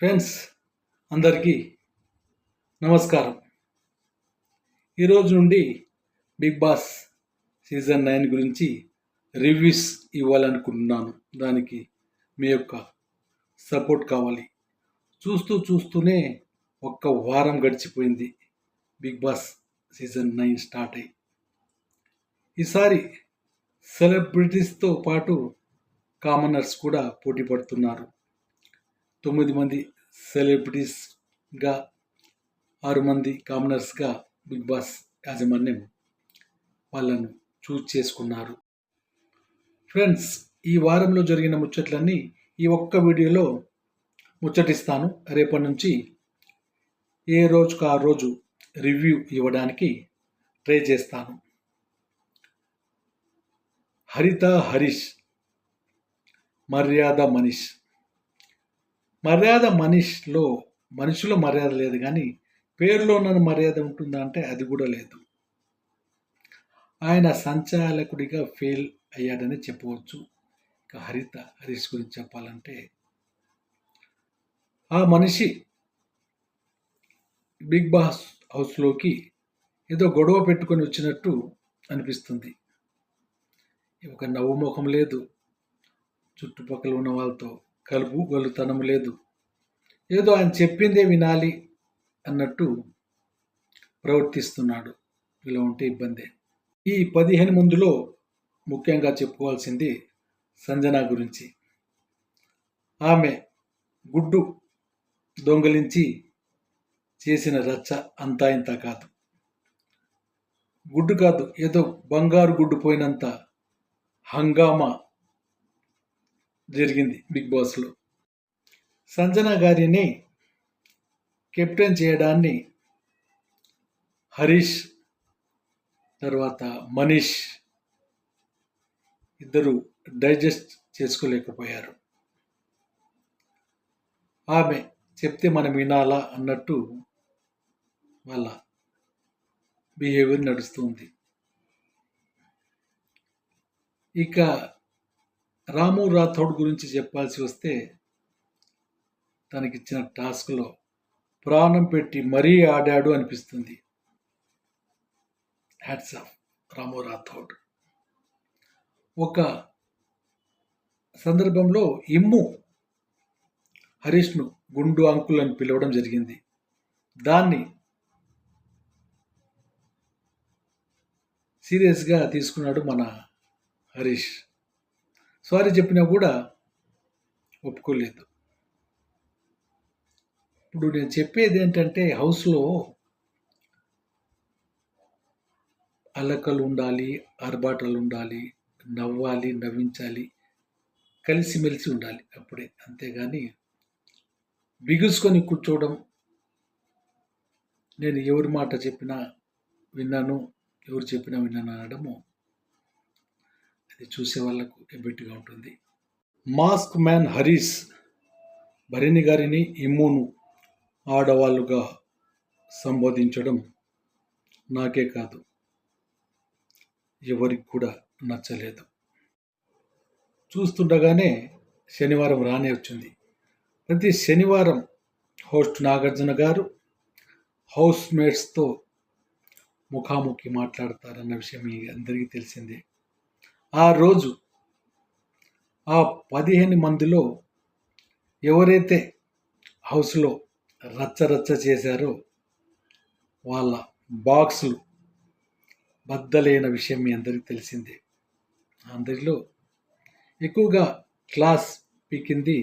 Friends అందరికీ నమస్కారం. ఈరోజు నుండి బిగ్ బాస్ సీజన్ నైన్ గురించి రివ్యూస్ ఇవ్వాలనుకుంటున్నాను. దానికి మీ యొక్క సపోర్ట్ కావాలి. చూస్తూ చూస్తూనే ఒక్క వారం గడిచిపోయింది. Bigg Boss season nine start అయ్యి. ఈసారి సెలబ్రిటీస్తో పాటు కామనర్స్ కూడా పోటీ పడుతున్నారు. తొమ్మిది మంది సెలబ్రిటీస్గా ఆరు మంది కామనర్స్గా బిగ్ బాస్ యాజమాన్యం వాళ్ళను చూజ్ చేసుకున్నారు. ఫ్రెండ్స్ ఈ వారంలో జరిగిన ముచ్చట్లన్నీ ఈ ఒక్క వీడియోలో ముచ్చటిస్తాను. రేపటి నుంచి ఏ రోజుకు ఆ రోజు రివ్యూ ఇవ్వడానికి ట్రై చేస్తాను. హరిత హరీష్ మర్యాద మనీష్. మర్యాద మనిషిలో మనుషుల మర్యాద లేదు కానీ పేరులో ఉన్న మర్యాద ఉంటుందా అంటే అది కూడా లేదు. ఆయన సంచాలకుడిగా ఫెయిల్ అయ్యాడని చెప్పవచ్చు. ఇక హరిత హరీష్ గురించి చెప్పాలంటే ఆ మనిషి బిగ్ బాస్ హౌస్లోకి ఏదో గొడవ పెట్టుకొని వచ్చినట్టు అనిపిస్తుంది. ఒక నవ్వు ముఖం లేదు. చుట్టుపక్కల ఉన్న వాళ్ళతో కలుపు గలుతనం లేదు. ఏదో ఆయన చెప్పిందే వినాలి అన్నట్టు ప్రవర్తిస్తున్నాడు. ఇలా ఉంటే ఇబ్బందే. ఈ పదిహేను మందిలో ముఖ్యంగా చెప్పుకోవాల్సింది సంజన గురించి. ఆమె గుడ్డు దొంగలించి చేసిన రచ్చ అంతా ఇంత కాదు. గుడ్డు కాదు ఏదో బంగారు గుడ్డు పోయినంత హంగామా జరిగింది బిగ్ బాస్లో. సంజన గారిని కెప్టెన్ చేయడాన్ని హరీష్ తర్వాత మనీష్ ఇద్దరు డైజెస్ట్ చేసుకోలేకపోయారు. ఆమె చెప్తే మనం వినాలా అన్నట్టు వాళ్ళ బిహేవియర్ నడుస్తుంది. ఇక రాము రాథోడ్ గురించి చెప్పాల్సి వస్తే తనకిచ్చిన టాస్క్లో ప్రాణం పెట్టి మరీ ఆడాడు అనిపిస్తుంది. Hats off Ramu Rathod. ఒక సందర్భంలో ఇమ్ము హరీష్ను గుండు అంకుల్ అని పిలవడం జరిగింది. దాన్ని సీరియస్గా తీసుకున్నాడు మన హరీష్. సారీ చెప్పినా కూడా ఒప్పుకోలేదు. ఇప్పుడు నేను చెప్పేది ఏంటంటే హౌస్లో అలకలు ఉండాలి ఆర్బాటలు ఉండాలి నవ్వాలి నవ్వించాలి కలిసిమెలిసి ఉండాలి అప్పుడే. అంతేగాని బిగుసుకొని కూర్చోవడం నేను ఎవరి మాట చెప్పినా విన్నాను ఎవరు చెప్పినా విన్నాను అనడము అది చూసే వాళ్ళకు ఎబ్బెట్టుగా ఉంటుంది. మాస్క్ మ్యాన్ హరీస్ భరణి గారిని ఇమ్మును ఆడవాళ్ళుగా సంబోధించడం నాకే కాదు. ఎవరికి కూడా నచ్చలేదు. చూస్తుండగానే శనివారం రానే వచ్చింది. ప్రతి శనివారం హోస్ట్ నాగార్జున గారు హౌస్ మేట్స్తో ముఖాముఖి మాట్లాడతారన్న విషయం మీ అందరికీ తెలిసిందే. ఆ రోజు ఆ పదిహేను మందిలో ఎవరైతే హౌస్లో రచ్చరచ్చ చేశారో వాళ్ళ బాక్సులు బద్దలైన విషయం మీ అందరికీ తెలిసిందే. అందరిలో ఎక్కువగా క్లాస్ పీకింది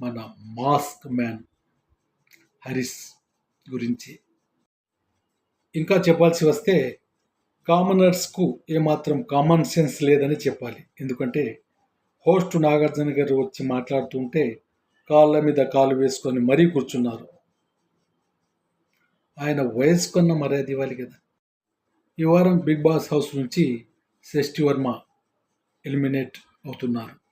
మన మాస్క్ మ్యాన్ హరీష్ గురించి. ఇంకా చెప్పాల్సి వస్తే కామనర్స్కు ఏమాత్రం కామన్ సెన్స్ లేదని చెప్పాలి. ఎందుకంటే హోస్ట్ నాగార్జున గారు వచ్చి మాట్లాడుతుంటే కాళ్ళ మీద కాలు వేసుకొని మరీ కూర్చున్నారు. ఆయన వయసుకున్న మర్యాద ఇవ్వాలి కదా. ఈ వారం బిగ్ బాస్ హౌస్ నుంచి షష్ఠి వర్మ ఎలిమినేట్ అవుతున్నారు.